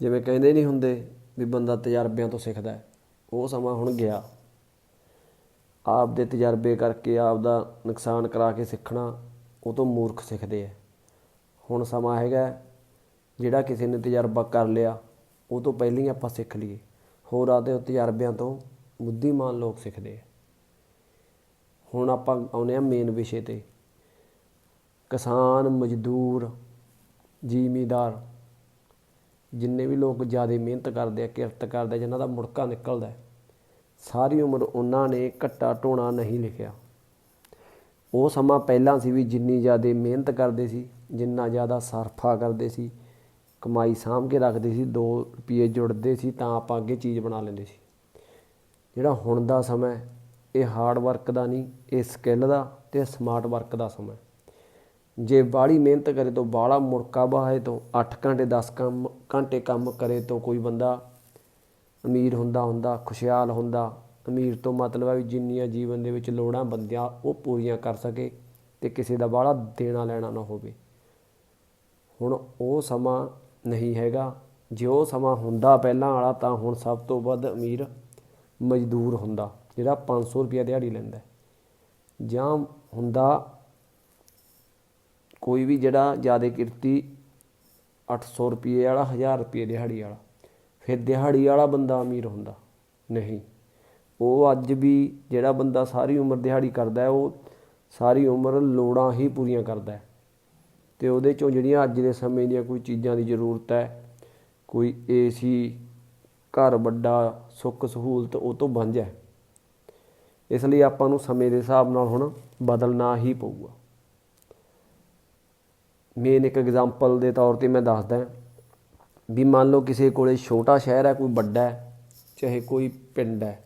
ਜਿਵੇਂ ਕਹਿੰਦੇ ਨਹੀਂ ਹੁੰਦੇ ਵੀ ਬੰਦਾ ਤਜਰਬਿਆਂ ਤੋਂ ਸਿੱਖਦਾ ਉਹ ਸਮਾਂ ਹੁਣ ਗਿਆ। ਆਪ ਦੇ ਤਜਰਬੇ ਕਰਕੇ ਆਪ ਦਾ ਨੁਕਸਾਨ ਕਰਾ ਕੇ ਸਿੱਖਣਾ, ਉਹ ਤੋਂ ਮੂਰਖ ਸਿੱਖਦੇ ਆ ਹੁਣ ਸਮਾਂ ਹੈਗਾ ਜਿਹੜਾ ਕਿਸੇ ਨੇ ਤਜਰਬਾ ਕਰ ਲਿਆ, ਉਹ ਤੋਂ ਪਹਿਲਾਂ ਹੀ ਆਪਾਂ ਸਿੱਖ ਲਈਏ। ਹੋਰ ਆਦੇ ਤਜਰਬਿਆਂ ਤੋਂ ਬੁੱਧੀਮਾਨ ਲੋਕ ਸਿੱਖਦੇ ਆ ਹੁਣ ਆਪਾਂ ਆਉਨੇ ਆ ਮੇਨ ਵਿਸ਼ੇ ਤੇ। ਕਿਸਾਨ, ਮਜ਼ਦੂਰ, ਜ਼ਿਮੀਦਾਰ। ਜਿੰਨੇ ਵੀ ਲੋਕ ਜ਼ਿਆਦਾ ਮਿਹਨਤ ਕਰਦੇ ਆ, ਕਿਰਤ ਕਰਦੇ ਆ, ਜਿਨ੍ਹਾਂ ਦਾ ਮੁੜਕਾ ਨਿਕਲਦਾ ਸਾਰੀ ਉਮਰ ਉਹਨਾਂ ਨੇ ਘੱਟਾ ਢੋਣਾ ਨਹੀਂ ਲਿਖਿਆ। ਉਹ ਸਮਾਂ ਪਹਿਲਾਂ ਸੀ ਵੀ ਜਿੰਨੀ ਜ਼ਿਆਦਾ ਮਿਹਨਤ ਕਰਦੇ ਸੀ, ਜਿੰਨਾ ਜ਼ਿਆਦਾ ਸਰਫਾ ਕਰਦੇ ਸੀ, ਕਮਾਈ ਸਾਂਭ ਕੇ ਰੱਖਦੇ ਸੀ 2 ਰੁਪਏ ਜੁੜਦੇ ਸੀ, ਤਾਂ ਆਪਾਂ ਅੱਗੇ ਚੀਜ਼ ਬਣਾ ਲੈਂਦੇ ਸੀ। ਜਿਹੜਾ ਹੁਣ ਦਾ ਸਮਾਂ ਇਹ ਹਾਰਡ ਵਰਕ ਦਾ ਨਹੀਂ, ਇਹ ਸਕਿੱਲ ਦਾ ਤੇ ਸਮਾਰਟ ਵਰਕ ਦਾ ਸਮਾਂ ਜੇ ਬਾਹਲੀ ਮਿਹਨਤ ਕਰੇ ਤੋਂ ਬਾਹਲਾ ਮੁੜਕਾ ਬਹਾਏ ਤੋਂ 8 ਘੰਟੇ 10 ਕੰਮ, ਘੰਟੇ ਕੰਮ ਕਰੇ ਤੋਂ ਕੋਈ ਬੰਦਾ ਅਮੀਰ ਹੁੰਦਾ ਹੁੰਦਾ, ਖੁਸ਼ਹਾਲ ਹੁੰਦਾ। ਅਮੀਰ ਤੋਂ ਮਤਲਬ ਹੈ ਵੀ ਜਿੰਨੀਆਂ ਜੀਵਨ ਦੇ ਵਿੱਚ ਲੋੜਾਂ ਬੰਦਿਆਂ, ਉਹ ਪੂਰੀਆਂ ਕਰ ਸਕੇ ਤੇ ਕਿਸੇ ਦਾ ਬਾਹਲਾ ਦੇਣਾ ਲੈਣਾ ਨਾ ਹੋਵੇ। ਹੁਣ ਉਹ ਸਮਾਂ ਨਹੀਂ ਹੈਗਾ। ਜੇ ਉਹ ਸਮਾਂ ਹੁੰਦਾ ਪਹਿਲਾਂ ਵਾਲਾ ਤਾਂ ਹੁਣ ਸਭ ਤੋਂ ਵੱਧ ਅਮੀਰ ਮਜ਼ਦੂਰ ਹੁੰਦਾ, ਜਿਹੜਾ 500 ਰੁਪਏ ਦਿਹਾੜੀ ਲੈਂਦਾ ਜਾਂ ਹੁੰਦਾ ਕੋਈ ਵੀ ਜਿਹੜਾ ਜ਼ਿਆਦਾ ਕਿਰਤੀ 800 ਰੁਪਏ ਵਾਲਾ 1000 ਰੁਪਏ ਦਿਹਾੜੀ ਵਾਲਾ, ਫਿਰ ਦਿਹਾੜੀ ਵਾਲਾ ਬੰਦਾ ਅਮੀਰ ਹੁੰਦਾ। ਨਹੀਂ। ਉਹ ਅੱਜ ਵੀ ਜਿਹੜਾ ਬੰਦਾ ਸਾਰੀ ਉਮਰ ਦਿਹਾੜੀ ਕਰਦਾ ਉਹ ਸਾਰੀ ਉਮਰ ਲੋੜਾਂ ਹੀ ਪੂਰੀਆਂ ਕਰਦਾ ਹੈ। ਤੇ ਉਹਦੇ ਚੋਂ ਜਿਹੜੀਆਂ ਅੱਜ ਦੇ ਸਮੇਂ ਦੀਆਂ ਕੋਈ ਚੀਜ਼ਾਂ ਦੀ ਜ਼ਰੂਰਤ ਹੈ, ਕੋਈ ਏਸੀ, ਘਰ ਵੱਡਾ, ਸੁੱਖ ਸਹੂਲਤ, ਉਹ ਤੋਂ ਵਾਂਝਾ ਹੈ। ਇਸ ਲਈ ਆਪਾਂ ਨੂੰ ਸਮੇਂ ਦੇ ਹਿਸਾਬ ਨਾਲ ਹੁਣ ਬਦਲਣਾ ਹੀ ਪਊਗਾ। ਮੇਨ ਇੱਕ ਐਗਜ਼ਾਮਪਲ ਦੇ ਤੌਰ ਤੇ ਮੈਂ ਦੱਸਦਾ ਵੀ ਮੰਨ ਲਓ ਕਿਸੇ ਕੋਲੇ ਛੋਟਾ ਸ਼ਹਿਰ ਹੈ, ਕੋਈ ਵੱਡਾ ਹੈ, ਚਾਹੇ ਕੋਈ ਪਿੰਡ ਹੈ,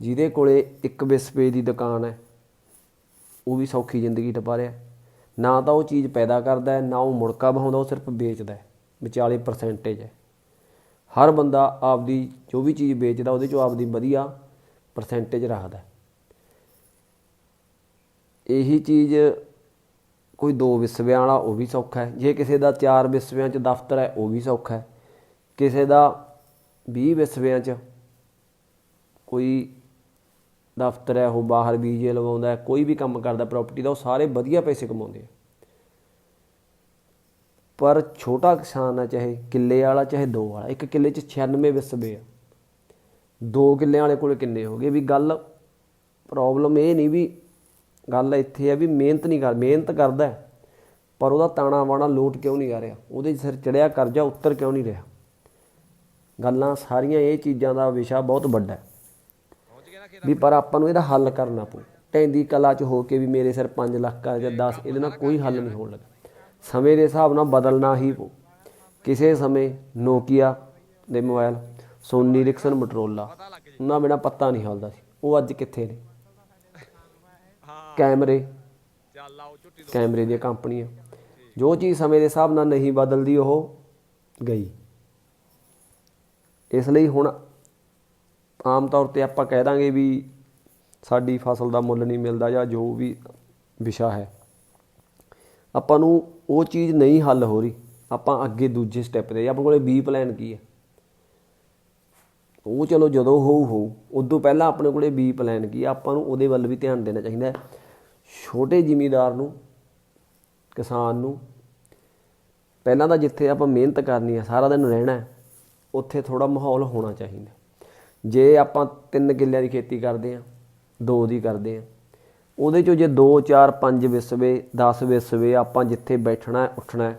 ਜਿਹਦੇ ਕੋਲੇ ਇੱਕ ਵਿਸਪੇ ਦੀ ਦੁਕਾਨ ਹੈ, ਉਹ ਵੀ ਸੌਖੀ ਜ਼ਿੰਦਗੀ ਟਪਾ ਰਿਹਾ ਨਾ ਤਾਂ ਉਹ ਚੀਜ਼ ਪੈਦਾ ਕਰਦਾ ਹੈ, ਨਾ ਉਹ ਮੁੜਕਾ ਬਹਾਉਂਦਾ ਉਹ ਸਿਰਫ ਵੇਚਦਾ ਹੈ, ਵਿਚਾਲੇ ਪਰਸੈਂਟੇਜ ਹੈ। ਹਰ ਬੰਦਾ ਆਪਦੀ ਜੋ ਵੀ ਚੀਜ਼ ਵੇਚਦਾ, ਉਹਦੇ ਚੋਂ ਆਪਦੀ ਵਧੀਆ ਪਰਸੈਂਟੇਜ ਰੱਖਦਾ ਇਹੀ ਚੀਜ਼ ਕੋਈ ਦੋ ਵਿਸਵਿਆਂ ਵਾਲਾ ਉਹ ਵੀ ਸੌਖਾ ਹੈ। ਜੇ ਕਿਸੇ ਦਾ ਚਾਰ ਵਿਸਵਿਆਂ 'ਚ ਦਫ਼ਤਰ ਹੈ, ਉਹ ਵੀ ਸੌਖਾ ਹੈ। ਕਿਸੇ ਦਾ 20 ਵਿਸਵਿਆਂ 'ਚ ਕੋਈ ਦਫ਼ਤਰ ਹੈ, ਉਹ ਬਾਹਰ ਵੀਜ਼ੇ ਲਵਾਉਂਦਾ ਹੈ, ਕੋਈ ਵੀ ਕੰਮ ਕਰਦਾ ਪ੍ਰਾਪਰਟੀ ਦਾ, ਉਹ ਸਾਰੇ ਵਧੀਆ ਪੈਸੇ ਕਮਾਉਂਦੇ ਆ। ਪਰ ਛੋਟਾ ਕਿਸਾਨ ਹੈ, ਚਾਹੇ ਕਿੱਲੇ ਵਾਲਾ, ਚਾਹੇ ਦੋ ਵਾਲਾ, ਇੱਕ ਕਿੱਲੇ 'ਚ 96 ਵਿਸਵੇ ਆ। ਦੋ ਕਿੱਲਿਆਂ ਵਾਲੇ ਕੋਲ ਕਿੰਨੇ ਹੋ ਗਏ? ਵੀ ਗੱਲ ਪ੍ਰੋਬਲਮ ਇਹ ਨਹੀਂ ਵੀ ਗੱਲ ਇੱਥੇ ਹੈ ਵੀ ਮਿਹਨਤ ਨਹੀਂ ਕਰ, ਮਿਹਨਤ ਕਰਦਾ ਪਰ ਉਹਦਾ ਤਾਣਾ ਬਾਣਾ ਲੋਟ ਕਿਉਂ ਨਹੀਂ ਆ ਰਿਹਾ? ਉਹਦੇ ਸਿਰ ਚੜਿਆ ਕਰਜ਼ਾ ਉੱਤਰ ਕਿਉਂ ਨਹੀਂ ਰਿਹਾ? ਗੱਲਾਂ ਸਾਰੀਆਂ ਇਹ ਚੀਜ਼ਾਂ ਦਾ ਵਿਸ਼ਾ ਬਹੁਤ ਵੱਡਾ ਹੈ ਵੀ ਪਰ ਆਪਾਂ ਨੂੰ ਇਹਦਾ ਹੱਲ ਕਰਨਾ ਪਊ। ਟੈਂਦੀ ਕਲਾ ਚ ਹੋ ਕੇ ਵੀ ਮੇਰੇ ਸਿਰ 5 ਲੱਖ ਕਰ ਜਾਂ 10 ਇਹਦੇ ਨਾਲ ਕੋਈ ਹੱਲ ਨਹੀਂ ਹੋਣ ਲੱਗਾ। ਸਮੇਂ ਦੇ ਹਿਸਾਬ ਨਾਲ ਬਦਲਣਾ ਹੀ ਪਊ। ਕਿਸੇ ਸਮੇਂ ਨੋਕੀਆ ਦੇ ਮੋਬਾਈਲ ਸੋਨੀ ਰਿਕਸਨ ਮਟਰੋਲਾ, ਉਹਨਾਂ ਬਿਨਾ ਪੱਤਾ ਨਹੀਂ ਹਲਦਾ ਸੀ। ਉਹ ਅੱਜ ਕਿੱਥੇ ਨੇ? ਕੈਮਰੇ। ਕੈਮਰੇ ਦੀਆਂ ਕੰਪਨੀਆਂ। ਜੋ ਚੀਜ਼ ਸਮੇਂ ਦੇ ਹਿਸਾਬ ਨਾਲ ਨਹੀਂ ਬਦਲਦੀ ਉਹ ਗਈ। ਇਸ ਲਈ ਹੁਣ ਆਮ ਤੌਰ ਤੇ ਆਪਾਂ ਕਹਿ ਦਾਂਗੇ ਵੀ ਸਾਡੀ ਫਸਲ ਦਾ ਮੁੱਲ ਨਹੀਂ ਮਿਲਦਾ ਜਾਂ ਜੋ ਵੀ ਵਿਸ਼ਾ ਹੈ। ਆਪਾਂ ਨੂੰ ਉਹ ਚੀਜ਼ ਨਹੀਂ ਹੱਲ ਹੋ ਰਹੀ। ਆਪਾਂ ਅੱਗੇ ਦੂਜੇ ਸਟੈਪ ਤੇ। ਆਪਣੇ ਕੋਲੇ ਬੀ ਪਲਾਨ ਕੀ ਹੈ? ਉਹ ਚਲੋ ਜਦੋਂ ਹੋਊ ਹੋਊ। ਉਦੋਂ ਪਹਿਲਾਂ ਆਪਣੇ ਕੋਲੇ ਬੀ ਪਲਾਨ ਕੀ ਆਪਾਂ ਨੂੰ ਉਹਦੇ ਵੱਲ ਵੀ ਧਿਆਨ ਦੇਣਾ ਚਾਹੀਦਾ ਹੈ। ਛੋਟੇ ਜ਼ਿਮੀਦਾਰ ਨੂੰ, ਕਿਸਾਨ ਨੂੰ, ਪਹਿਲਾਂ ਤਾਂ ਜਿੱਥੇ ਆਪਾਂ ਮਿਹਨਤ ਕਰਨੀ ਹੈ ਸਾਰਾ ਦਿਨ ਰਹਿਣਾ ਉੱਥੇ ਥੋੜਾ ਮਾਹੌਲ ਹੋਣਾ ਚਾਹੀਦਾ। ਜੇ ਆਪਾਂ ਤਿੰਨ ਕਿੱਲਿਆਂ ਦੀ ਖੇਤੀ ਕਰਦੇ ਆ ਦੋ ਦੀ ਕਰਦੇ ਆ ਉਹਦੇ ਚੋਂ ਜੇ 2 4 5 ਵਿਸਵੇ 10 ਵਿਸਵੇ ਆਪਾਂ ਜਿੱਥੇ ਬੈਠਣਾ ਉੱਠਣਾ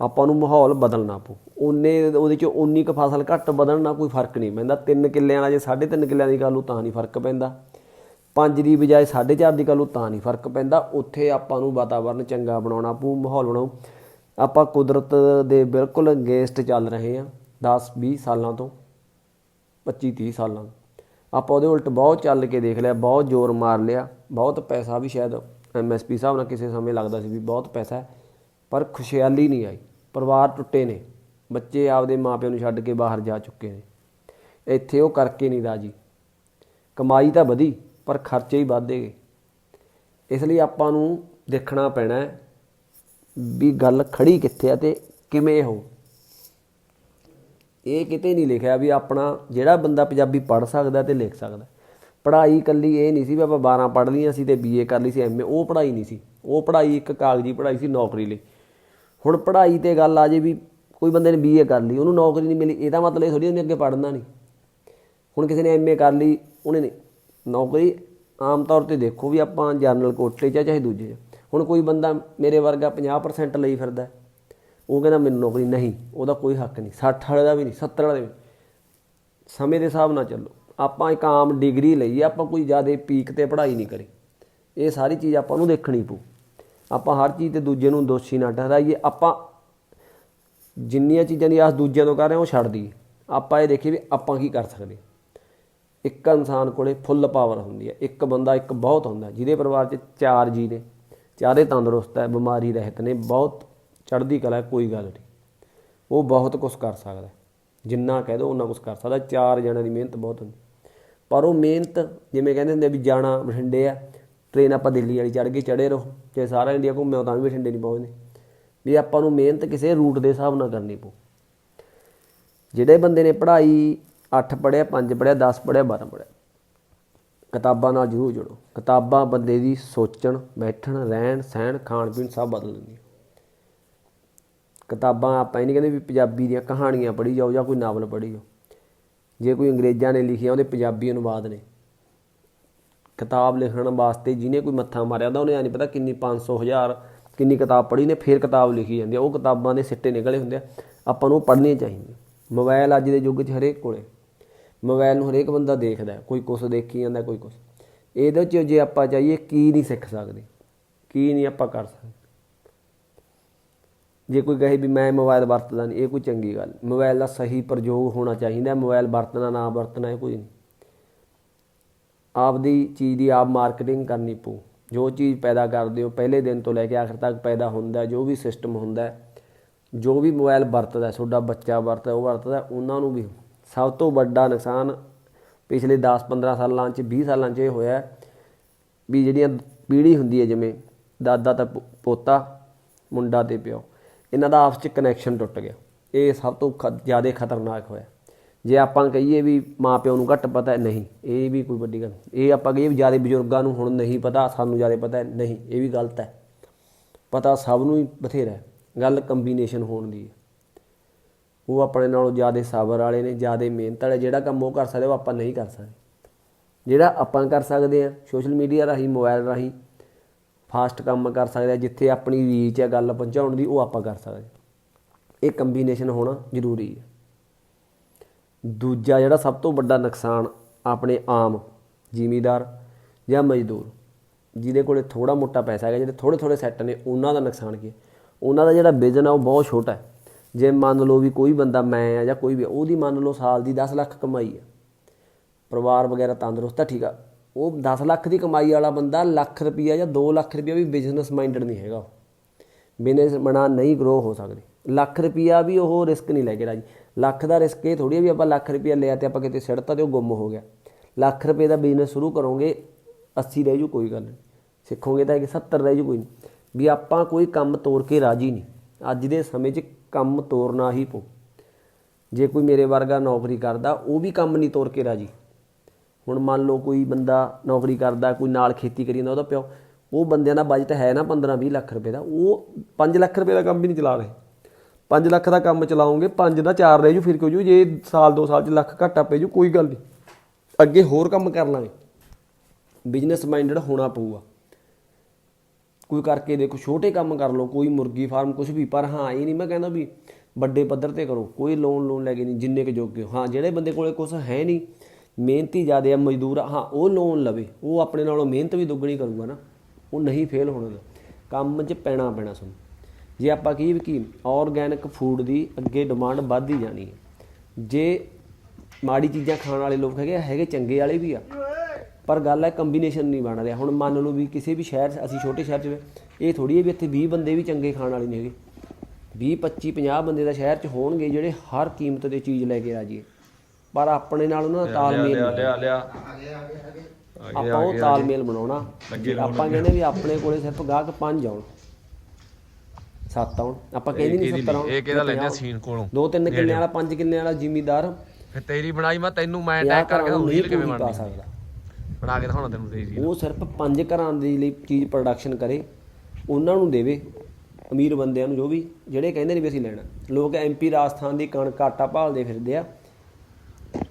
ਆਪਾਂ ਨੂੰ ਮਾਹੌਲ ਬਦਲਣਾ ਪਊ। ਉਹਨੇ, ਉਹਦੇ ਚੋਂ ਉਨੀ ਕੁ ਫਸਲ ਘੱਟ ਵਧਣ ਨਾਲ ਕੋਈ ਫ਼ਰਕ ਨਹੀਂ ਪੈਂਦਾ। ਤਿੰਨ ਕਿੱਲਿਆਂ ਵਾਲਾ ਜੇ 3.5 ਕਿੱਲਿਆਂ ਦੀ ਗੱਲ ਲੂ ਤਾਂ ਨਹੀਂ ਫ਼ਰਕ ਪੈਂਦਾ। ਪੰਜ ਦੀ ਬਜਾਏ 4.5 ਦੀ ਗੱਲ ਲੂ ਤਾਂ ਨਹੀਂ ਫ਼ਰਕ ਪੈਂਦਾ। ਉੱਥੇ ਆਪਾਂ ਨੂੰ ਵਾਤਾਵਰਨ ਚੰਗਾ ਬਣਾਉਣਾ ਪਊ, ਮਾਹੌਲ ਬਣਾਉ। ਆਪਾਂ ਕੁਦਰਤ ਦੇ ਬਿਲਕੁਲ ਅਗੇਂਸਟ ਚੱਲ ਰਹੇ ਹਾਂ 10 20 ਸਾਲਾਂ ਤੋਂ 25 30 ਸਾਲਾਂ ਆਪਾਂ ਉਹਦੇ ਉਲਟ ਬਹੁਤ ਚੱਲ ਕੇ ਦੇਖ ਲਿਆ, ਬਹੁਤ ਜ਼ੋਰ ਮਾਰ ਲਿਆ। ਬਹੁਤ ਪੈਸਾ ਵੀ ਸ਼ਾਇਦ ਐਮਐਸਪੀ ਸਾਹਿਬ ਨਾਲ ਕਿਸੇ ਸਮੇਂ ਲੱਗਦਾ ਸੀ ਵੀ ਬਹੁਤ ਪੈਸਾ ਹੈ, ਪਰ ਖੁਸ਼ਹਾਲੀ ਨਹੀਂ ਆਈ। ਪਰਿਵਾਰ ਟੁੱਟੇ ਨੇ, ਬੱਚੇ ਆਪਦੇ ਮਾਪਿਆਂ ਨੂੰ ਛੱਡ ਕੇ ਬਾਹਰ ਜਾ ਚੁੱਕੇ ਨੇ। ਇੱਥੇ ਉਹ ਕਰਕੇ ਨਹੀਂ ਰਾਜੀ। ਕਮਾਈ ਤਾਂ ਵਧੀ। ਪਰ ਖਰਚੇ ਹੀ ਵੱਧਦੇ ਗਏ। ਇਸ ਲਈ ਆਪਾਂ ਨੂੰ ਦੇਖਣਾ ਪੈਣਾ ਵੀ ਗੱਲ ਖੜੀ ਕਿੱਥੇ ਆ ਤੇ ਕਿਵੇਂ ਹੋ ਇਹ ਕਿਤੇ ਨਹੀਂ ਲਿਖਿਆ ਵੀ ਆਪਣਾ ਜਿਹੜਾ ਬੰਦਾ ਪੰਜਾਬੀ ਪੜ੍ਹ ਸਕਦਾ ਤੇ ਲਿਖ ਸਕਦਾ। ਪੜ੍ਹਾਈ ਕੱਲੀ ਇਹ ਨਹੀਂ ਸੀ ਵੀ ਆਪਾਂ 12 ਪੜ੍ਹ ਲਈਆਂ ਸੀ ਤੇ ਬੀਏ ਕਰ ਲਈ ਸੀ ਐਮਏ ਉਹ ਪੜ੍ਹਾਈ ਨਹੀਂ ਸੀ। ਉਹ ਪੜ੍ਹਾਈ ਇੱਕ ਕਾਗਜ਼ੀ ਪੜ੍ਹਾਈ ਸੀ ਨੌਕਰੀ ਲਈ। ਹੁਣ ਪੜ੍ਹਾਈ ਤੇ ਗੱਲ ਆ ਜੇ ਵੀ ਕੋਈ ਬੰਦੇ ਨੇ ਬੀਏ ਕਰ ਲਈ, ਉਹਨੂੰ ਨੌਕਰੀ ਨਹੀਂ ਮਿਲੀ ਇਹਦਾ ਮਤਲਬ ਇਹ ਥੋੜੀ ਉਹਨੇ ਅੱਗੇ ਪੜ੍ਹਨਾ ਨਹੀਂ। ਹੁਣ ਕਿਸੇ ਨੇ ਐਮਏ ਕਰ ਲਈ, ਉਹਨੇ ਨੌਕਰੀ ਆਮ ਤੌਰ ਤੇ ਦੇਖੋ ਵੀ ਆਪਾਂ ਜਰਨਲ ਕੋਟੇ 'ਚ ਆ ਚਾਹੇ ਦੂਜੇ 'ਚ। ਹੁਣ ਕੋਈ ਬੰਦਾ ਮੇਰੇ ਵਰਗਾ 50% ਲਈ ਫਿਰਦਾ ਉਹ ਕਹਿੰਦਾ ਮੈਨੂੰ ਨੌਕਰੀ ਨਹੀਂ, ਉਹਦਾ ਕੋਈ ਹੱਕ ਨਹੀਂ। 60 ਵਾਲੇ ਦਾ ਵੀ ਨਹੀਂ 70 ਵਾਲੇ ਦਾ ਵੀ ਸਮੇਂ ਦੇ ਹਿਸਾਬ ਨਾਲ ਚੱਲੋ। ਆਪਾਂ ਇੱਕ ਆਮ ਡਿਗਰੀ ਲਈ ਆਪਾਂ ਕੋਈ ਜ਼ਿਆਦਾ ਪੀਕ ਤੇ ਪੜ੍ਹਾਈ ਨਹੀਂ ਕਰੀ। ਇਹ ਸਾਰੀ ਚੀਜ਼ ਆਪਾਂ ਨੂੰ ਦੇਖਣੀ ਪਊ। ਆਪਾਂ ਹਰ ਚੀਜ਼ ਤੇ ਦੂਜੇ ਨੂੰ ਦੋਸ਼ੀ ਨਾ ਠਹਿਰਾਈਏ। ਆਪਾਂ ਜਿੰਨੀਆਂ ਚੀਜ਼ਾਂ ਦੀ ਆਸ ਦੂਜਿਆਂ ਤੋਂ ਕਰ ਰਹੇ ਹਾਂ, ਉਹ ਛੱਡ ਦਈਏ। ਆਪਾਂ ਇਹ ਦੇਖੀਏ ਵੀ ਆਪਾਂ ਕੀ ਕਰ ਸਕਦੇ। ਇੱਕ ਇਨਸਾਨ ਕੋਲੇ ਫੁੱਲ ਪਾਵਰ ਹੁੰਦੀ ਹੈ, ਇੱਕ ਬੰਦਾ ਇੱਕ ਬਹੁਤ ਹੁੰਦਾ ਜਿਹਦੇ ਪਰਿਵਾਰ 'ਚ ਚਾਰ ਜੀ ਨੇ, ਚਾਰੇ ਤੰਦਰੁਸਤ ਹੈ, ਬਿਮਾਰੀ ਰਹਿਤ ਨੇ, ਬਹੁਤ ਚੜ੍ਹਦੀ ਕਲਾ ਕੋਈ ਗੱਲ ਨਹੀਂ। ਉਹ ਬਹੁਤ ਕੁਝ ਕਰ ਸਕਦਾ ਜਿੰਨਾ ਕਹਿ ਦੋ ਉਹਨਾਂ ਕੁਝ ਕਰ ਸਕਦਾ ਚਾਰ ਜਣਿਆਂ ਦੀ ਮਿਹਨਤ ਬਹੁਤ ਹੁੰਦੀ ਪਰ ਉਹ ਮਿਹਨਤ ਜਿਵੇਂ ਕਹਿੰਦੇ ਹੁੰਦੇ ਵੀ ਜਾਣਾ ਬਠਿੰਡੇ ਆ ਟ੍ਰੇਨ ਆਪਾਂ ਦਿੱਲੀ ਵਾਲੀ ਚੜ੍ਹ ਕੇ ਚੜ੍ਹੇ ਰਹੋ, ਜੇ ਸਾਰਾ ਇੰਡੀਆ ਘੁੰਮਿਓ ਤਾਂ ਵੀ ਬਠਿੰਡੇ ਨਹੀਂ ਪਹੁੰਚਦੇ। ਵੀ ਆਪਾਂ ਨੂੰ ਮਿਹਨਤ ਕਿਸੇ ਰੂਟ ਦੇ ਹਿਸਾਬ ਨਾਲ ਕਰਨੀ ਪਊ। ਜਿਹੜੇ ਬੰਦੇ ਨੇ ਪੜ੍ਹਾਈ 8 ਪੜ੍ਹਿਆ 5 ਪੜ੍ਹਿਆ 10 ਪੜ੍ਹਿਆ 12 ਪੜ੍ਹਿਆ। ਕਿਤਾਬਾਂ ਨਾਲ ਜ਼ਰੂਰ ਜੁੜੋ। ਕਿਤਾਬਾਂ ਬੰਦੇ ਦੀ ਸੋਚਣ, ਬੈਠਣ, ਰਹਿਣ, ਸਹਿਣ, ਖਾਣ, ਪੀਣ ਸਭ ਬਦਲ ਦਿੰਦੀਆਂ। ਕਿਤਾਬਾਂ ਆਪਾਂ ਇਹ ਨਹੀਂ ਕਹਿੰਦੇ ਵੀ ਪੰਜਾਬੀ ਦੀਆਂ ਕਹਾਣੀਆਂ ਪੜ੍ਹੀ ਜਾਓ ਜਾਂ ਕੋਈ ਨਾਵਲ ਪੜ੍ਹੀ ਜਾਓ। ਜੇ ਕੋਈ ਅੰਗਰੇਜ਼ਾਂ ਨੇ ਲਿਖਿਆ, ਉਹਦੇ ਪੰਜਾਬੀ ਅਨੁਵਾਦ ਨੇ। ਕਿਤਾਬ ਲਿਖਣ ਵਾਸਤੇ ਜਿਹਨੇ ਕੋਈ ਮੱਥਾ ਮਾਰਿਆ ਹੁੰਦਾ, ਉਹਨੇ ਆ ਨਹੀਂ ਪਤਾ ਕਿੰਨੀ 500 ਹਜ਼ਾਰ ਕਿੰਨੀ ਕਿਤਾਬ ਪੜ੍ਹੀ ਨੇ, ਫਿਰ ਕਿਤਾਬ ਲਿਖੀ ਜਾਂਦੀ ਆ। ਉਹ ਕਿਤਾਬਾਂ ਦੇ ਸਿੱਟੇ ਨਿਕਲੇ ਹੁੰਦੇ ਆ। ਆਪਾਂ ਨੂੰ ਪੜ੍ਹਨੀਆਂ ਚਾਹੀਦੀਆਂ। ਮੋਬਾਈਲ ਅੱਜ ਦੇ ਯੁੱਗ 'ਚ ਹਰੇਕ ਕੋਲੇ। ਮੋਬਾਈਲ ਨੂੰ ਹਰੇਕ ਬੰਦਾ ਦੇਖਦਾ ਕੋਈ ਕੁਛ ਦੇਖੀ ਜਾਂਦਾ, ਕੋਈ ਕੁਛ। ਇਹਦੇ 'ਚ ਜੇ ਆਪਾਂ ਚਾਹੀਏ ਕੀ ਨਹੀਂ ਸਿੱਖ ਸਕਦੇ, ਕੀ ਨਹੀਂ ਆਪਾਂ ਕਰ ਸਕਦੇ। ਜੇ ਕੋਈ ਕਹੇ ਵੀ ਮੈਂ ਮੋਬਾਈਲ ਵਰਤਦਾ ਨਹੀਂ, ਇਹ ਕੋਈ ਚੰਗੀ ਗੱਲ ਨਹੀਂ। ਮੋਬਾਈਲ ਦਾ ਸਹੀ ਪ੍ਰਯੋਗ ਹੋਣਾ ਚਾਹੀਦਾ ਮੋਬਾਈਲ ਵਰਤਣਾ, ਨਾ ਵਰਤਣਾ, ਇਹ ਕੋਈ ਨਹੀਂ। ਆਪਦੀ ਚੀਜ਼ ਦੀ ਆਪ ਮਾਰਕੀਟਿੰਗ ਕਰਨੀ ਪਊ। ਜੋ ਚੀਜ਼ ਪੈਦਾ ਕਰਦੇ ਹੋ, ਪਹਿਲੇ ਦਿਨ ਤੋਂ ਲੈ ਕੇ ਆਖਰ ਤੱਕ ਪੈਦਾ ਹੁੰਦਾ ਜੋ ਵੀ ਸਿਸਟਮ ਹੁੰਦਾ ਜੋ ਵੀ ਮੋਬਾਈਲ ਵਰਤਦਾ ਤੁਹਾਡਾ ਬੱਚਾ ਵਰਤਦਾ, ਉਹ ਵਰਤਦਾ, ਉਹਨਾਂ ਨੂੰ ਵੀ ਸਭ ਤੋਂ ਵੱਡਾ ਨੁਕਸਾਨ ਪਿਛਲੇ 10-15 ਸਾਲਾਂ 'ਚ 20 ਸਾਲਾਂ 'ਚ ਇਹ ਹੋਇਆ ਵੀ ਜਿਹੜੀਆਂ ਪੀੜ੍ਹੀ ਹੁੰਦੀ ਹੈ, ਜਿਵੇਂ ਦਾਦਾ ਤਾਂ ਪੋ- ਪੋਤਾ, ਮੁੰਡਾ ਤੇ ਪਿਓ, ਇਹਨਾਂ ਦਾ ਆਪਸ 'ਚ ਕਨੈਕਸ਼ਨ ਟੁੱਟ ਗਿਆ। ਇਹ ਸਭ ਤੋਂ ਜ਼ਿਆਦਾ ਖਤਰਨਾਕ ਹੋਇਆ। ਜੇ ਆਪਾਂ ਕਹੀਏ ਵੀ ਮਾਂ ਪਿਓ ਨੂੰ ਘੱਟ ਪਤਾ ਨਹੀਂ, ਇਹ ਵੀ ਕੋਈ ਵੱਡੀ ਗੱਲ ਇਹ ਆਪਾਂ ਕਹੀਏ ਵੀ ਜ਼ਿਆਦਾ ਬਜ਼ੁਰਗਾਂ ਨੂੰ ਹੁਣ ਨਹੀਂ ਪਤਾ, ਸਾਨੂੰ ਜ਼ਿਆਦਾ ਪਤਾ ਨਹੀਂ, ਇਹ ਵੀ ਗਲਤ ਹੈ। ਪਤਾ ਸਭ ਨੂੰ ਹੀ ਬਥੇਰਾ ਗੱਲ ਕੰਬੀਨੇਸ਼ਨ ਹੋਣ ਦੀ ਹੈ। ਉਹ ਆਪਣੇ ਨਾਲੋਂ ਜ਼ਿਆਦਾ ਸਬਰ ਵਾਲੇ ਨੇ, ਜ਼ਿਆਦਾ ਮਿਹਨਤ ਵਾਲੇ, ਜਿਹੜਾ ਕੰਮ ਉਹ ਕਰ ਸਕਦੇ, ਉਹ ਆਪਾਂ ਨਹੀਂ ਕਰ ਸਕਦੇ। ਜਿਹੜਾ ਆਪਾਂ ਕਰ ਸਕਦੇ ਆ ਸੋਸ਼ਲ ਮੀਡੀਆ ਰਾਹੀਂ ਮੋਬਾਈਲ ਰਾਹੀਂ ਫਾਸਟ ਕੰਮ ਕਰ ਸਕਦੇ ਆ ਜਿੱਥੇ ਆਪਣੀ ਰੀਚ ਹੈ, ਗੱਲ ਪਹੁੰਚਾਉਣ ਦੀ, ਉਹ ਆਪਾਂ ਕਰ ਸਕਦੇ ਇਹ ਕੰਬੀਨੇਸ਼ਨ ਹੋਣਾ ਜ਼ਰੂਰੀ ਹੈ। ਦੂਜਾ ਜਿਹੜਾ ਸਭ ਤੋਂ ਵੱਡਾ ਨੁਕਸਾਨ ਆਪਣੇ ਆਮ ਜ਼ਿਮੀਦਾਰ ਜਾਂ ਮਜ਼ਦੂਰ, ਜਿਹਦੇ ਕੋਲੇ ਥੋੜਾ ਮੋਟਾ ਪੈਸਾ ਹੈਗਾ, ਜਿਹੜੇ ਥੋੜੇ ਥੋੜੇ ਸੈੱਟ ਨੇ, ਉਹਨਾਂ ਦਾ ਨੁਕਸਾਨ ਕੀ ਹੈ? ਉਹਨਾਂ ਦਾ ਜਿਹੜਾ ਬਿਜ਼ਨ ਆ, ਉਹ ਬਹੁਤ ਛੋਟਾ ਹੈ। ਜੇ ਮੰਨ ਲਓ ਵੀ ਕੋਈ ਬੰਦਾ ਮੈਂ ਆ ਜਾਂ ਕੋਈ ਵੀ ਉਹਦੀ ਮੰਨ ਲਓ ਸਾਲ ਦੀ 10 ਲੱਖ ਕਮਾਈ ਆ, ਪਰਿਵਾਰ ਵਗੈਰਾ ਤੰਦਰੁਸਤ ਆ, ਠੀਕ ਆ, ਉਹ 10 ਲੱਖ ਦੀ ਕਮਾਈ ਵਾਲਾ ਬੰਦਾ ਲੱਖ ਰੁਪਈਆ ਜਾਂ 2 ਲੱਖ ਰੁਪਈਆ ਵੀ ਬਿਜ਼ਨਸ ਮਾਈਂਡਡ ਨਹੀਂ ਹੈਗਾ ਬਿਜ਼ਨਸ ਬਣਾ ਨਹੀਂ ਗਰੋ ਹੋ ਸਕਦੇ। ਲੱਖ ਰੁਪਈਆ ਵੀ ਉਹ ਰਿਸਕ ਨਹੀਂ ਲੈ ਕੇ ਰਾਜੀ। ਲੱਖ ਦਾ ਰਿਸਕ ਇਹ ਥੋੜੀ ਵੀ ਆਪਾਂ ਲੱਖ ਰੁਪਈਆ ਲਿਆ ਤੇ ਆਪਾਂ ਕਿਤੇ ਸਿੜਤਾ ਤੇ ਉਹ ਗੁੰਮ ਹੋ ਗਿਆ। ਲੱਖ ਰੁਪਏ ਦਾ ਬਿਜ਼ਨਸ ਸ਼ੁਰੂ ਕਰੋਗੇ 80 ਰਹਿ ਜੂ, ਕੋਈ ਗੱਲ ਨਹੀਂ। ਸਿੱਖੋਗੇ ਤਾਂ ਕਿ 70 ਰਹਿ ਜੂ, ਕੋਈ ਨਹੀਂ। ਵੀ ਆਪਾਂ ਕੋਈ ਕੰਮ ਤੋੜ ਕੇ ਰਾਜੀ ਨਹੀਂ। ਅੱਜ ਦੇ ਸਮੇਂ 'ਚ ਕੰਮ ਤੋਰਨਾ ਹੀ ਪਊ। ਜੇ ਕੋਈ ਮੇਰੇ ਵਰਗਾ ਨੌਕਰੀ ਕਰਦਾ, ਉਹ ਵੀ ਕੰਮ ਨਹੀਂ ਤੋਰ ਕੇ ਰਾਜੀ। ਹੁਣ ਮੰਨ ਲਓ ਕੋਈ ਬੰਦਾ ਨੌਕਰੀ ਕਰਦਾ, ਕੋਈ ਨਾਲ ਖੇਤੀ ਕਰੀ ਜਾਂਦਾ, ਉਹਦਾ ਪਿਓ, ਉਹ ਬੰਦਿਆਂ ਦਾ ਬਜਟ ਹੈ ਨਾ 15 20 ਲੱਖ ਰੁਪਏ ਦਾ, ਉਹ 5 ਲੱਖ ਰੁਪਏ ਦਾ ਕੰਮ ਵੀ ਨਹੀਂ ਚਲਾ ਰਹੇ। 5 ਲੱਖ ਦਾ ਕੰਮ ਚਲਾਉਂਗੇ 5 ਦਾ 4 ਰਹਿ ਜੂ, ਫਿਰ ਕਿਉਂ ਜੂ? ਜੇ ਸਾਲ 2 ਸਾਲ ਚ ਲੱਖ ਘਾਟਾ ਪੈ ਜੂ, ਕੋਈ ਗੱਲ ਨਹੀਂ। ਅੱਗੇ ਹੋਰ ਕੰਮ ਕਰ ਲਾਂਗੇ। ਬਿਜ਼ਨਸ ਮਾਈਂਡਡ ਹੋਣਾ ਪਊਗਾ। ਕੋਈ ਕਰਕੇ ਦੇਖੋ, ਛੋਟੇ ਕੰਮ ਕਰ ਲਓ, ਕੋਈ ਮੁਰਗੀ ਫਾਰਮ ਕੁਝ ਵੀ, ਪਰ ਹਾਂ, ਇਹ ਨਹੀਂ ਮੈਂ ਕਹਿੰਦਾ ਵੀ ਵੱਡੇ ਪੱਧਰ ਤੇ ਕਰੋ, ਕੋਈ ਲੋਨ ਲੋਨ ਲੈ ਕੇ ਨਹੀਂ, ਜਿੰਨੇ ਕੁ ਜੋਗੇ ਹਾਂ। ਜਿਹੜੇ ਬੰਦੇ ਕੋਲੇ ਕੁਝ ਹੈ ਨਹੀਂ, ਮਿਹਨਤੀ ਜ਼ਿਆਦੇ ਆ, ਮਜ਼ਦੂਰ ਹਾਂ, ਉਹ ਲੋਨ ਲਵੇ, ਉਹ ਆਪਣੇ ਨਾਲੋਂ ਮਿਹਨਤ ਵੀ ਦੁੱਗਣੀ ਕਰੂਗਾ ਨਾ, ਉਹ ਨਹੀਂ ਫੇਲ ਹੋਣਗਾ ਕੰਮ 'ਚ ਪੈਣਾ ਪੈਣਾ ਸਾਨੂੰ। ਜੇ ਆਪਾਂ ਕੀ ਵੀ ਕੀ ਆਰਗੈਨਿਕ ਫੂਡ ਦੀ ਅੱਗੇ ਡਿਮਾਂਡ ਵੱਧਦੀ ਜਾਣੀ ਹੈ। ਜੇ ਮਾੜੀ ਚੀਜ਼ਾਂ ਖਾਣ ਵਾਲੇ ਲੋਕ ਹੈਗੇ ਹੈਗੇ ਚੰਗੇ ਵਾਲੇ ਵੀ ਆ ਪਰ ਗੱਲ ਹੈ ਕੰਬੀਨੇਸ਼ਨ ਨਹੀਂ ਬਣ ਰਿਹਾ। ਹੁਣ ਮੰਨ ਲਓ ਵੀ ਕਿਸੇ ਵੀ ਸ਼ਹਿਰ ਅਸੀਂ ਛੋਟੇ ਸ਼ਹਿਰ 'ਚ ਇਹ ਥੋੜੀ ਹੈ ਵੀ ਇੱਥੇ 20 ਬੰਦੇ ਵੀ ਚੰਗੇ ਖਾਣ ਵਾਲੇ ਨਹੀਂ ਹੈਗੇ। 20 25 50 ਬੰਦੇ ਦਾ ਸ਼ਹਿਰ 'ਚ ਹੋਣਗੇ ਜਿਹੜੇ ਹਰ ਕੀਮਤ ਤੇ ਚੀਜ਼ ਲੈ ਕੇ ਰਾਜੀ ਹੈ। ਪਰ ਆਪਣੇ ਨਾਲ ਉਹਨਾਂ ਦਾ ਤਾਲਮੇਲ ਨਹੀਂ ਲਿਆ ਲਿਆ। ਆਪਾਂ ਉਹ ਤਾਲਮੇਲ ਬਣਾਉਣਾ। ਆਪਾਂ ਕਹਿੰਦੇ ਵੀ ਆਪਣੇ ਕੋਲੇ ਸਿਰਫ ਗਾਹਕ ਪੰਜ ਆਉਣ ਸੱਤ ਆਉਣ। ਆਪਾਂ ਕਹਿੰਦੇ ਨਹੀਂ 70 ਆਉਣ ਇਹ ਕਿਹਦਾ ਪੰਜਾਹ ਸੀਨ ਕੋਲੋਂ? ਦੋ ਤਿੰਨ ਕਿੱਲੇ ਵਾਲਾ ਪੰਜ ਕਿੱਲੇ ਵਾਲਾ ਜ਼ਿਮੀਦਾਰ। ਫਿਰ ਤੇਰੀ ਬਣਾਈ ਮੈਂ ਤੈਨੂੰ ਮੈਂ ਟੈਗ ਕਰਕੇ ਘਰਾਂ ਨੂੰ ਰੀਲ ਨਹੀਂ ਕਿਵੇਂ ਬਣਦੀ ਸਕਦਾ। ਬਣਾ ਕੇ ਦਿਖਾਉਣਾ ਤੈਨੂੰ ਤੇਰੀ ਉਹ ਸਿਰਫ ਪੰਜ ਘਰਾਂ ਦੇ ਲਈ ਚੀਜ਼ ਪ੍ਰੋਡਕਸ਼ਨ ਕਰੇ, ਉਹਨਾਂ ਨੂੰ ਦੇਵੇ, ਅਮੀਰ ਬੰਦਿਆਂ ਨੂੰ ਜੋ ਵੀ, ਜਿਹੜੇ ਕਹਿੰਦੇ ਨੇ ਵੀ ਅਸੀਂ ਲੈਣਾ। ਲੋਕ ਐਮਪੀ ਰਾਜਸਥਾਨ ਦੀ ਕਣਕ ਆਟਾ ਭਾਲਦੇ ਫਿਰਦੇ ਆ।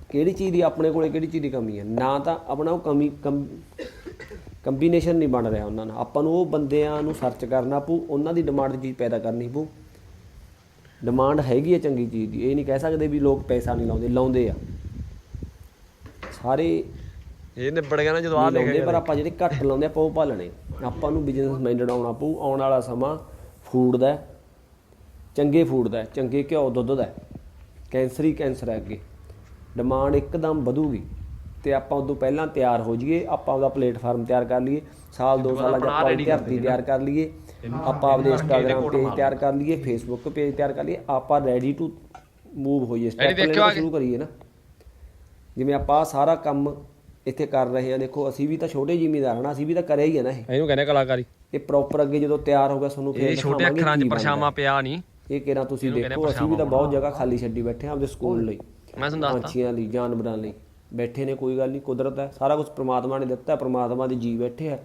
ਕਿਹੜੀ ਚੀਜ਼ ਦੀ ਆਪਣੇ ਕੋਲੇ ਕਿਹੜੀ ਚੀਜ਼ ਦੀ ਕਮੀ ਹੈ ਨਾ ਤਾਂ ਆਪਣਾ ਉਹ ਕਮੀ ਕੰਬੀਨੇਸ਼ਨ ਨਹੀਂ ਬਣ ਰਿਹਾ ਉਹਨਾਂ ਨਾਲ। ਆਪਾਂ ਨੂੰ ਉਹ ਬੰਦਿਆਂ ਨੂੰ ਸਰਚ ਕਰਨਾ ਪਊ, ਉਹਨਾਂ ਦੀ ਡਿਮਾਂਡ ਦੀ ਚੀਜ਼ ਪੈਦਾ ਕਰਨੀ ਪਊ। ਡਿਮਾਂਡ ਹੈਗੀ ਹੈ ਚੰਗੀ ਚੀਜ਼ ਦੀ। ਇਹ ਨਹੀਂ ਕਹਿ ਸਕਦੇ ਵੀ ਲੋਕ ਪੈਸਾ ਨਹੀਂ ਲਾਉਂਦੇ ਲਾਉਂਦੇ ਆ। ਸਾਰੇ ਇਹ ਨਿਬੜ ਗਿਆ ਨਾ ਜਦੋਂ ਆ ਨਹੀਂ ਲੈ ਲਾਉਂਦੇ ਕੇ ਪਰ ਆਪਾਂ ਜਿਹੜੇ ਘੱਟ ਲਾਉਂਦੇ ਆਪਾਂ ਉਹ ਭਾਲਣੇ ਆਪਾਂ ਨੂੰ ਬਿਜ਼ਨਸ ਮਾਈਂਡਡ ਆਉਣਾ ਪਊ ਆਉਣ ਵਾਲਾ ਸਮਾਂ ਫੂਡ ਦਾ ਚੰਗੇ ਫੂਡ ਦਾ ਚੰਗੇ ਘਿਓ ਦੁੱਧ ਦਾ। ਕੈਂਸਰ ਹੀ ਕੈਂਸਰ ਹੈ ਅੱਗੇ। ਡਿਮਾਂਡ ਇੱਕਦਮ ਵਧੂਗੀ ਤੇ ਆਪਾਂ ਉਦੋਂ ਪਹਿਲਾਂ ਤਿਆਰ ਹੋ ਜਾਈਏ ਆਪਾਂ ਉਹਦਾ ਪਲੇਟਫਾਰਮ ਤਿਆਰ ਕਰ ਲਈਏ ਸਾਲ ਦੋ ਸਾਲਾਂ ਚ ਆਪਾਂ ਧਰਤੀ ਤਿਆਰ ਕਰ ਲਈਏ ਆਪਾਂ ਆਪਦੇ ਇੰਸਟਾਗ੍ਰam ਪੇਜ ਤਿਆਰ ਕਰ ਲਈਏ ਫੇਸਬੁੱਕ ਪੇਜ ਤਿਆਰ ਕਰ ਲਈਏ ਆਪਾਂ ਰੈਡੀ ਟੂ ਮੂਵ ਹੋਈਏ। ਸਟੈਪ ਲੈਣਾ ਸ਼ੁਰੂ ਕਰੀਏ ਨਾ। ਜਿਵੇਂ ਆਪਾਂ ਸਾਰਾ ਕੰਮ ਇੱਥੇ ਕਰ ਰਹੇ ਹਾਂ ਦੇਖੋ ਅਸੀਂ ਵੀ ਤਾਂ ਛੋਟੇ ਜ਼ਿਮੀਦਾਰ ਹਾਂ ਅਸੀਂ ਵੀ ਤਾਂ ਕਰਿਆ ਹੀ ਹੈ ਨਾ ਇਹ। ਇਹਨੂੰ ਕਹਿੰਦੇ ਕਲਾਕਾਰੀ। ਇਹ ਪ੍ਰੋਪਰ ਅੱਗੇ ਜਦੋਂ ਤਿਆਰ ਹੋ ਗਿਆ ਤੁਹਾਨੂੰ ਫੇਰ ਇਹ ਛੋਟੇ ਦਿਖਾਵਾਂਗੇ ਅੱਖਰਾਂ 'ਚ ਬਣਦਾ। ਪਰਛਾਵਾਂ ਪਿਆ ਨਹੀਂ ਇਹ ਕਿਹੜਾ ਤੁਸੀਂ ਦੇਖੋ ਅਸੀਂ ਵੀ ਤਾਂ ਬਹੁਤ ਜਗ੍ਹਾ ਖਾਲੀ ਛੱਡੀ ਬੈਠੇ ਹਾਂ ਆਪਦੇ ਸਕੂਲ ਲਈ। ਮੈਂ ਤੁਹਾਨੂੰ ਦੱਸਦਾ। ਪੰਛੀਆਂ ਲਈ ਜਾਨਵਰਾਂ ਲਈ। ਬੈਠੇ ਨੇ ਕੋਈ ਗੱਲ ਨਹੀਂ ਕੁਦਰਤ ਹੈ। ਸਾਰਾ ਕੁਝ ਪ੍ਰਮਾਤਮਾ ਨੇ ਦਿੱਤਾ ਪ੍ਰਮਾਤਮਾ ਦੇ ਜੀ ਬੈਠੇ ਆ।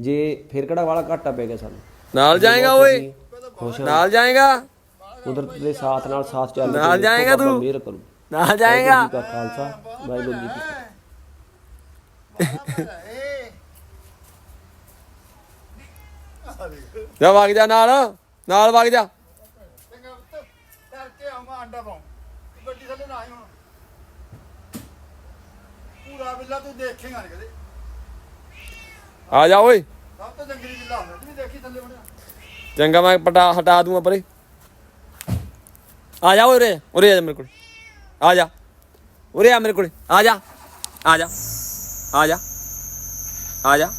ਜੇ ਫਿਰ ਕਿਹੜਾ ਵਾਲਾ ਘਾਟਾ ਪੈ ਗਿਆ ਸਾਨੂੰ? ਨਾਲ ਜਾਏਗਾ ਓਏ। ਨਾਲ ਜਾਏਗਾ। ਕੁਦਰਤ ਦੇ ਸਾਥ ਨਾਲ ਸਾਥ ਚੱਲ ਨਾਲ ਜਾਏਗਾ ਤੂੰ? ਮਿਹਰ ਕਰੂ। ਨਾਲ ਵਾਹਿਗੁਰੂ ਜੀ ਕਾ ਖਾਲਸਾ ਵਾਹਿਗੁਰੂ ਜੀ ਕੀ ਫਤਿਹ। ਜਾ ਵਗ ਜਾ ਨਾਲ ਨਾਲ ਵਗ ਜਾ। ਚੰਗਾ ਪੁੱਤ ਕਰਕੇ ਆਉਂਗਾ ਅੰਡਾ ਪਾਉਂ ਗੱਡੀ ਥੱਲੇ ਨਾ ਆਈ ਹੁਣ। ਪੂਰਾ ਬਿੱਲਾ ਤੂੰ ਦੇਖੇਗਾ ਨਹੀਂ ਕਦੇ। ਆ ਜਾ ਓਏ। ਸਭ ਤੋਂ ਜੰਗਲੀ ਬਿੱਲਾ ਹੁੰਦਾ ਤੂੰ ਵੀ ਦੇਖੀ ਥੱਲੇ ਬਣਿਆ ਚੰਗਾ ਮੈਂ ਪਟਾ ਹਟਾ ਦੂੰਗਾ ਪਰੇ। ਆ ਜਾ ਓਏ ਉਰੇ ਉਰੇ ਆ ਜਾ ਮੇਰੇ ਕੋਲ। ਆ ਜਾ। ਉਰੇ ਆ ਮੇਰੇ ਕੋਲ। ਆ ਜਾ। ਆ ਜਾ। ਆ ਜਾ। ਆ ਜਾ।